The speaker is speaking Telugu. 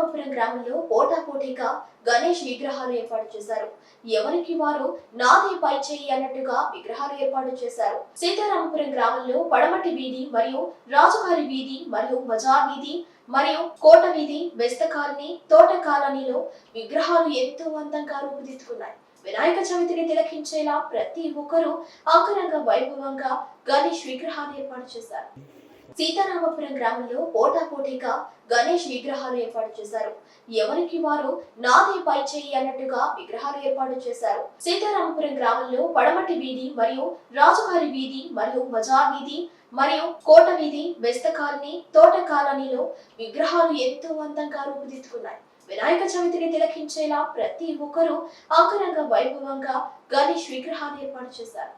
సీతారామపురం గ్రామంలో పోటాపోటీగా గణేష్ విగ్రహాలు ఏర్పాటు చేశారు. ఎవరికి వారు నాదే పై చేయి అన్నట్టుగా విగ్రహాలు ఏర్పాటు చేశారు. సీతారామపురం గ్రామంలో పడమటి వీధి మరియు రాజుగారి వీధి మరియు బజార్ వీధి మరియు కోట వీధి బెస్త కాలనీ తోట కాలనీలో విగ్రహాలు ఎంతో అందంగా రూపుదిద్దుకున్నాయి. వినాయక చవితిని తిలకించేలా ప్రతి ఒక్కరూ ఆకరంగా వైభవంగా గణేష్ విగ్రహాలు ఏర్పాటు చేశారు. సీతారామపురం గ్రామంలో పోటాపోటీగా గణేష్ విగ్రహాలు ఏర్పాటు చేశారు. ఎవరికి వారు నాదే పై చేయి అన్నట్టుగా విగ్రహాలు ఏర్పాటు చేశారు. సీతారామపురం గ్రామంలో పడమటి వీధి మరియు రాజుగారి వీధి మరియు బజార్ వీధి మరియు కోట వీధి బెస్త కాలనీ తోట కాలనీలో విగ్రహాలు ఎంతో అందంగా రూపుదిద్దుకున్నాయి. వినాయక చవితిని తిలకించేలా ప్రతి ఒక్కరూ అంగరంగ వైభవంగా గణేష్ విగ్రహాలు ఏర్పాటు చేశారు.